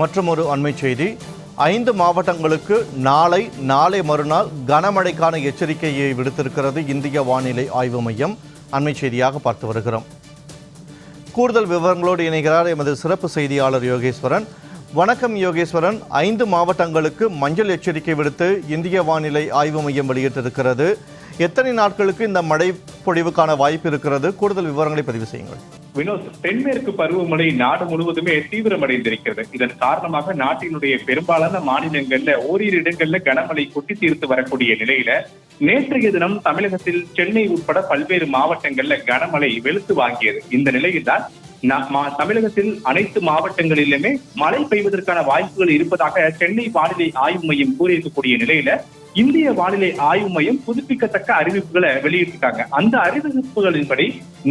மற்றும் ஒரு அண்மை செய்தி. ஐந்து மாவட்டங்களுக்கு நாளை நாளை மறுநாள் கனமழைக்கான எச்சரிக்கையை விடுத்திருக்கிறது இந்திய வானிலை ஆய்வு மையம். அண்மை செய்தியாக பார்த்து வருகிறோம். கூடுதல் விவரங்களோடு இணைகிறார் எமது சிறப்பு செய்தியாளர் யோகேஸ்வரன். வணக்கம் யோகேஸ்வரன். ஐந்து மாவட்டங்களுக்கு மஞ்சள் எச்சரிக்கை விடுத்து இந்திய வானிலை ஆய்வு மையம் வெளியிட்டிருக்கிறது. எத்தனை நாட்களுக்கு இந்த மழை பொழிவுக்கான வாய்ப்பு இருக்கிறது? கூடுதல் விவரங்களை பதிவு செய்யுங்கள். வினோத் தென்மேற்கு பருவமழை நாடு முழுவதுமே தீவிரமடைந்திருக்கிறது. இதன் காரணமாக நாட்டினுடைய பெரும்பாலான மாநிலங்கள்ல ஓரிரு இடங்கள்ல கனமழை கொட்டி தீர்த்து வரக்கூடிய நிலையில நேற்றைய தினம் தமிழகத்தில் சென்னை உட்பட பல்வேறு மாவட்டங்கள்ல கனமழை வெளுத்து வாங்கியது. இந்த நிலையில்தான் தமிழகத்தில் அனைத்து மாவட்டங்களிலுமே மழை பெய்வதற்கான வாய்ப்புகள் இருப்பதாக சென்னை வானிலை ஆய்வு மையம் கூறியிருக்கக்கூடிய நிலையில இந்திய வானிலை ஆய்வு மையம் புதுப்பிக்கத்தக்க அறிவிப்புகளை வெளியிட்டிருக்காங்க. அந்த அறிவிப்புகளின்படி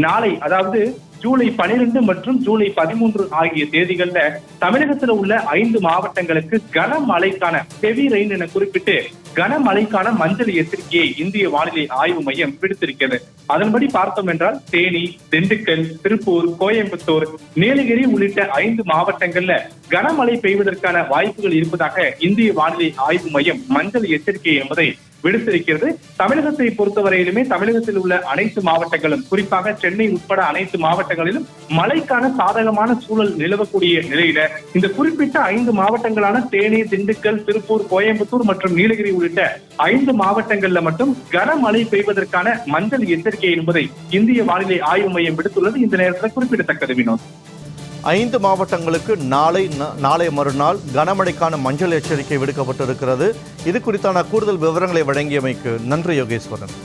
நாளை அதாவது ஜூலை 12 மற்றும் ஜூலை பதிமூன்று ஆகிய தேதிகள்ல தமிழகத்துல உள்ள ஐந்து மாவட்டங்களுக்கு கனமழைக்கான ஹெவி ரெயின் என குறிப்பிட்டு கனமழைக்கான மஞ்சள் எச்சரிக்கையை இந்திய வானிலை ஆய்வு மையம் விடுத்திருக்கிறது. அதன்படி பார்த்தோம் என்றால் தேனி திண்டுக்கல் திருப்பூர் கோயம்புத்தூர் நீலகிரி உள்ளிட்ட ஐந்து மாவட்டங்கள்ல கனமழை பெய்வதற்கான வாய்ப்புகள் இருப்பதாக இந்திய வானிலை ஆய்வு மையம் மஞ்சள் எச்சரிக்கை என்பதை விடுத்திருக்கிறது. தமிழகத்தை பொறுத்தவரையிலுமே தமிழகத்தில் உள்ள அனைத்து மாவட்டங்களும் குறிப்பாக சென்னை உட்பட அனைத்து மாவட்டங்களிலும் மழைக்கான சாதகமான சூழல் நிலவக்கூடிய நிலையில இந்த குறிப்பிட்ட ஐந்து மாவட்டங்களான தேனி திண்டுக்கல் திருப்பூர் கோயம்புத்தூர் மற்றும் நீலகிரி உள்ளிட்ட ஐந்து மாவட்டங்கள்ல மட்டும் கனமழை பெய்வதற்கான மஞ்சள் எச்சரிக்கை என்பதை இந்திய வானிலை ஆய்வு மையம் விடுத்துள்ளது. இந்த நேரத்தில் குறிப்பிடத்தக்கது வினோத். ஐந்து மாவட்டங்களுக்கு நாளை நாளை மறுநாள் கனமழைக்கான மஞ்சள் எச்சரிக்கை விடுக்கப்பட்டிருக்கிறது. இது குறித்தான கூடுதல் விவரங்களை வழங்கியமைக்கு நன்றி யோகேஸ்வரன்.